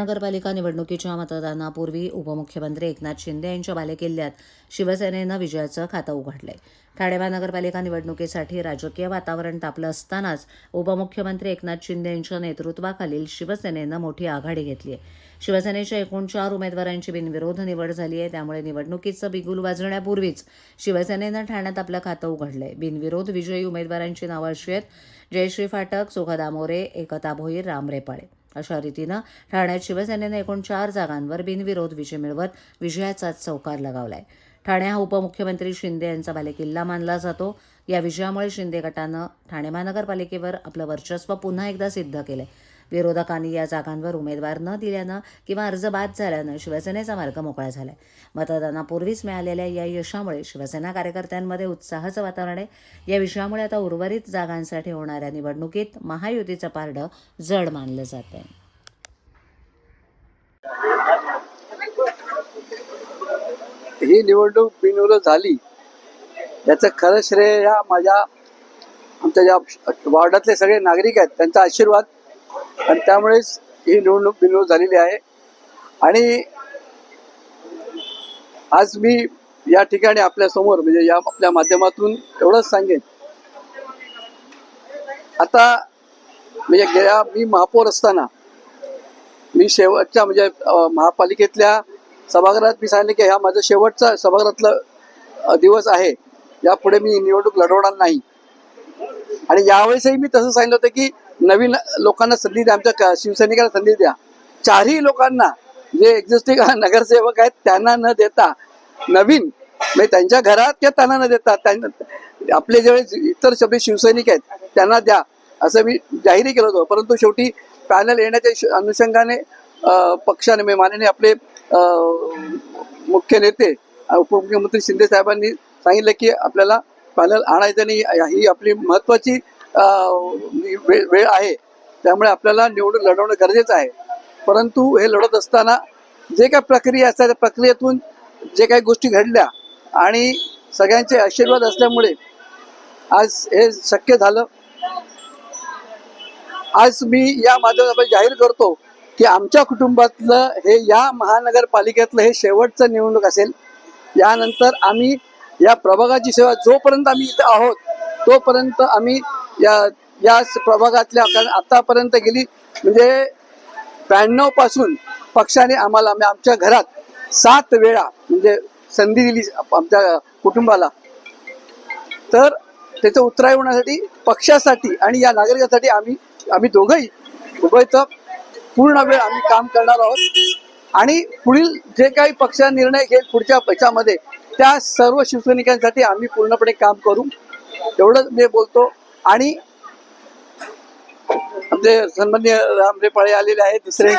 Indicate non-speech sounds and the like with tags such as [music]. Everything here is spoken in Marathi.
नगरपालिका निवडणुकीच्या मतदानापूर्वी उपमुख्यमंत्री एकनाथ शिंदे यांच्या बालेकिल्ल्यात शिवसेनेनं विजयाचं खातं उघडलंय. ठाणे महानगरपालिका निवडणुकीसाठी राजकीय वातावरण तापलं असतानाच उपमुख्यमंत्री एकनाथ शिंदे यांच्या नेतृत्वाखालील शिवसेनेनं मोठी आघाडी घेतली आहे शिवसेनेच्या एकूण चार उमेदवारांची बिनविरोध निवड झाली आहे त्यामुळे निवडणुकीचं बिगुल वाजण्यापूर्वीच शिवसेनेनं ठाण्यात आपलं खातं उघडलंय. बिनविरोध विजयी उमेदवारांची नावं अशी आहेत. जयश्री फाटक सुखदा मोरे एकता भोईर राम रेपाळे. अशा रीतीनं ठाण्यात शिवसेनेनं एकूण चार जागांवर बिनविरोध विजय मिळवत विजयाचा चौकार लगावलाय. ठाणे हा उपमुख्यमंत्री शिंदे यांचा बालेकिल्ला मानला जातो. या विजयामुळे शिंदे गटानं ठाणे महानगरपालिकेवर आपलं वर्चस्व पुन्हा एकदा सिद्ध केलंय. विरोधकांनी या जागांवर उमेदवार न दिल्यानं किंवा अर्ज बाद झाल्यानं शिवसेनेचा मार्ग मोकळा झालाय. मतदानापूर्वीच मिळालेल्या या यशामुळे शिवसेना कार्यकर्त्यांमध्ये उत्साहाचं वातावरण आहे. या विषयामुळे आता उर्वरित जागांसाठी होणाऱ्या निवडणुकीत महायुतीचं पारडं जड मानलं जात आहे. ही निवडणूक बिनविरोध झाली. याचं खरं श्रेय ह्या माझ्या आमच्या ज्या वार्डातले सगळे नागरिक आहेत त्यांचा आशीर्वाद आणि त्यामुळेच ही निवडणूक बिनविरोध झालेली आहे. आणि आज मी या ठिकाणी आपल्यासमोर म्हणजे या आपल्या माध्यमातून एवढंच सांगेन. आता म्हणजे गेल्या मी महापौर असताना मी शेवटच्या म्हणजे महापालिकेतल्या सभागृहात मी सांगितलं की हा माझा शेवटचा सभागृहातला दिवस आहे. यापुढे मी निवडणूक लढवणार नाही. आणि यावेळेसही मी तसं सांगितलं होतं की नवीन लोकांना संधी द्या आमच्या शिवसैनिकांना संधी द्या. चारही लोकांना जे एक्झिस्टिंग [laughs] नगरसेवक आहेत त्यांना न देता नवीन म्हणजे त्यांच्या घरात किंवा त्यांना न देता त्यांना आपले जे इतर सगळे शिवसैनिक आहेत त्यांना द्या. असं मी जाहीरही केलं होतं. परंतु शेवटी पॅनल येण्याच्या श- अनुषंगाने पक्षाने म्हणजे माननीय आपले मुख्य नेते उपमुख्यमंत्री शिंदे साहेबांनी सांगितलं की आपल्याला पॅनल आणायचं नाही. ही आपली महत्वाची वेळ वेळ आहे. त्यामुळे आपल्याला निवडून लढवणं गरजेचं आहे. परंतु हे लढत असताना जे काही प्रक्रिया असतात त्या प्रक्रियेतून जे काही गोष्टी घडल्या आणि सगळ्यांचे आशीर्वाद असल्यामुळे आज हे शक्य झालं. आज मी या माध्यमातून जाहीर करतो की आमच्या कुटुंबातलं हे या महानगरपालिकेतलं हे शेवटचं निवडणूक असेल. यानंतर आम्ही या प्रभागाची सेवा जोपर्यंत आम्ही इथं आहोत तोपर्यंत आम्ही या या प्रभागातल्या कारण आतापर्यंत गेली. म्हणजे ब्याण्णवपासून पक्षाने आम्हाला आमच्या घरात सात वेळा म्हणजे संधी दिली आमच्या कुटुंबाला. तर त्याचं उत्तराय होण्यासाठी पक्षासाठी आणि या नागरिकांसाठी आम्ही आम्ही दोघंही दोघं पूर्ण वेळ आम्ही काम करणार आहोत. आणि पुढील जे काही पक्ष निर्णय घेईल पुढच्या पक्षामध्ये त्या सर्व शिवसैनिकांसाठी आम्ही पूर्णपणे काम करू. एवढंच मी बोलतो. आणि आमचे सन्मान्य रामरे पाळे आलेले आहेत दुसरे.